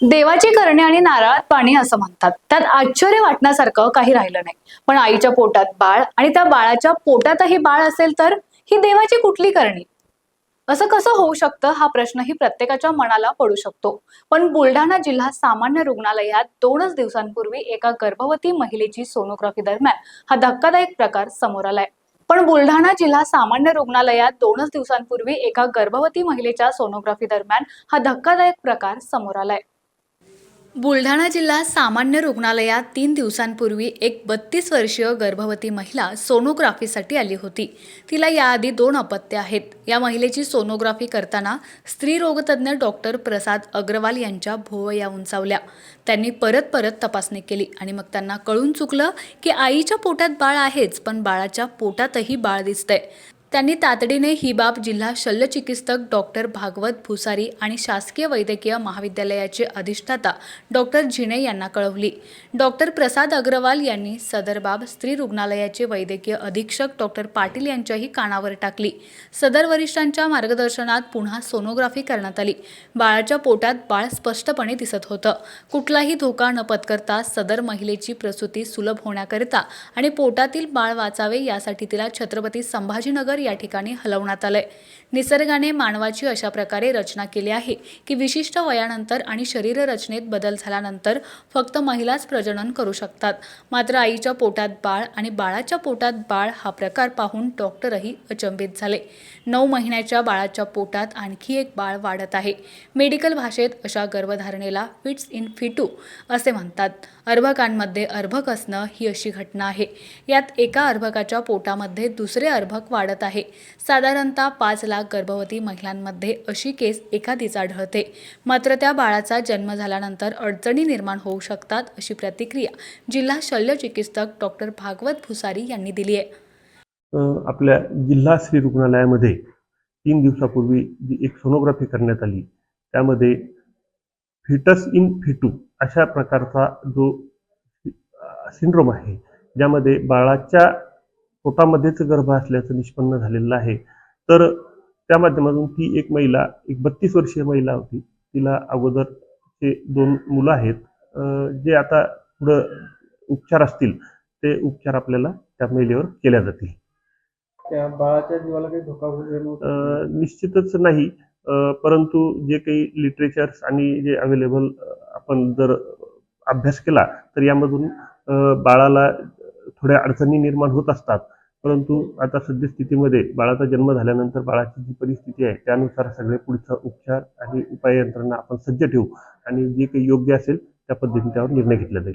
देवाची करणे आणि नारळात पाणी असं म्हणतात. त्यात आश्चर्य वाटण्यासारखं काही राहिलं नाही. पण आईच्या पोटात बाळ आणि त्या बाळाच्या पोटातही बाळ असेल तर ही देवाची कुठली करणी? असं कसं होऊ शकतं? हा प्रश्नही प्रत्येकाच्या मनाला पडू शकतो. पण बुलढाणा जिल्हा सामान्य रुग्णालयात दोनच दिवसांपूर्वी एका गर्भवती महिलेची सोनोग्राफी दरम्यान हा धक्कादायक प्रकार समोर आलाय. पण बुलढाणा जिल्हा सामान्य रुग्णालयात दोनच दिवसांपूर्वी एका गर्भवती महिलेच्या सोनोग्राफी दरम्यान हा धक्कादायक प्रकार समोर आलाय. बुलढाणा जिल्हा सामान्य रुग्णालयात तीन दिवसांपूर्वी एक बत्तीस वर्षीय गर्भवती महिला सोनोग्राफीसाठी आली होती. तिला याआधी दोन अपत्य आहेत. या महिलेची सोनोग्राफी करताना स्त्रीरोगतज्ञ डॉक्टर प्रसाद अग्रवाल यांच्या भोवया उंचावल्या. त्यांनी परत परत तपासणी केली आणि मग त्यांना कळून चुकलं की आईच्या पोटात बाळ आहेच पण बाळाच्या पोटातही बाळ दिसतंय. त्यांनी तातडीने ही बाब जिल्हा शल्यचिकित्सक डॉक्टर भागवत भुसारी आणि शासकीय वैद्यकीय महाविद्यालयाचे अधिष्ठाता डॉक्टर झिणे यांना कळवली. डॉक्टर प्रसाद अग्रवाल यांनी सदर बाब स्त्री रुग्णालयाचे वैद्यकीय अधीक्षक डॉक्टर पाटील यांच्याही कानावर टाकली. सदर वरिष्ठांच्या मार्गदर्शनात पुन्हा सोनोग्राफी करण्यात आली. बाळाच्या पोटात बाळ स्पष्टपणे दिसत होतं. कुठलाही धोका न पत्करता सदर महिलेची प्रसूती सुलभ होण्याकरिता आणि पोटातील बाळ वाचावे यासाठी तिला छत्रपती संभाजीनगर या ठिकाणी हलवण्यात आलंय. निसर्गाने मानवाची अशा प्रकारे रचना केली आहे की विशिष्ट वयानंतर आणि शरीर रचनेत बदल झाल्यानंतर फक्त महिलाच प्रजनन करू शकतात. मात्र आईच्या पोटात बाळ आणि बाळाच्या पोटात बाळ हा प्रकार पाहून डॉक्टरही अचंबित झाले. नऊ महिन्याच्या बाळाच्या पोटात आणखी एक बाळ वाढत आहे. मेडिकल भाषेत अशा गर्भधारणेला फिट्स इन फिटू असे म्हणतात. अर्भकांमध्ये अर्भक असणं ही अशी घटना आहे. यात एका अर्भकाच्या पोटामध्ये दुसरे अर्भक वाढत आहे. साधारणतः पाच लाख गर्भवती महिलांमध्ये अशी केस एखादीच आढळते. मात्र त्या बाळाचा जन्म झाल्यानंतर अडचणी निर्माण होऊ शकतात अशी प्रतिक्रिया जिल्हा शल्यचिकित्सक डॉक्टर भागवत भुसारी यांनी दिली आहे. आपल्या जिल्हा स्त्री रुग्णालयामध्ये तीन दिवसापूर्वी जी एक सोनोग्राफी करण्यात आली त्यामध्ये फिटस इन फिटू अशा प्रकारचा जो सिंड्रोम आहे ज्यामध्ये बाळाच्या पोटामध्येच गर्भ असल्याचं निष्पन्न झालेलं आहे. तर त्या माध्यमातून ती एक महिला एक बत्तीस वर्षीय महिला होती. तिला अगोदरचे दोन मुलं आहेत जे आता पुढं उपचार असतील ते उपचार आपल्याला त्या महिलेवर केल्या जातील. त्या बाळाच्या जीवाला काही धोका निश्चितच नाही. परंतु जे काही लिटरेचर्स आणि जे अवेलेबल आपण जर अभ्यास केला तर यामधून बाळाला थोड्या अडचणी निर्माण होत असतात. परंतु आता सद्यस्थितीमध्ये बाळाचा जन्म झाल्यानंतर बाळाची जी परिस्थिती आहे त्यानुसार सगळे पुढचा उपचार आणि उपाय यंत्रणा आपण सज्ज ठेवू आणि जे काही योग्य असेल त्या पद्धतीने त्यावर निर्णय घेतला जाईल.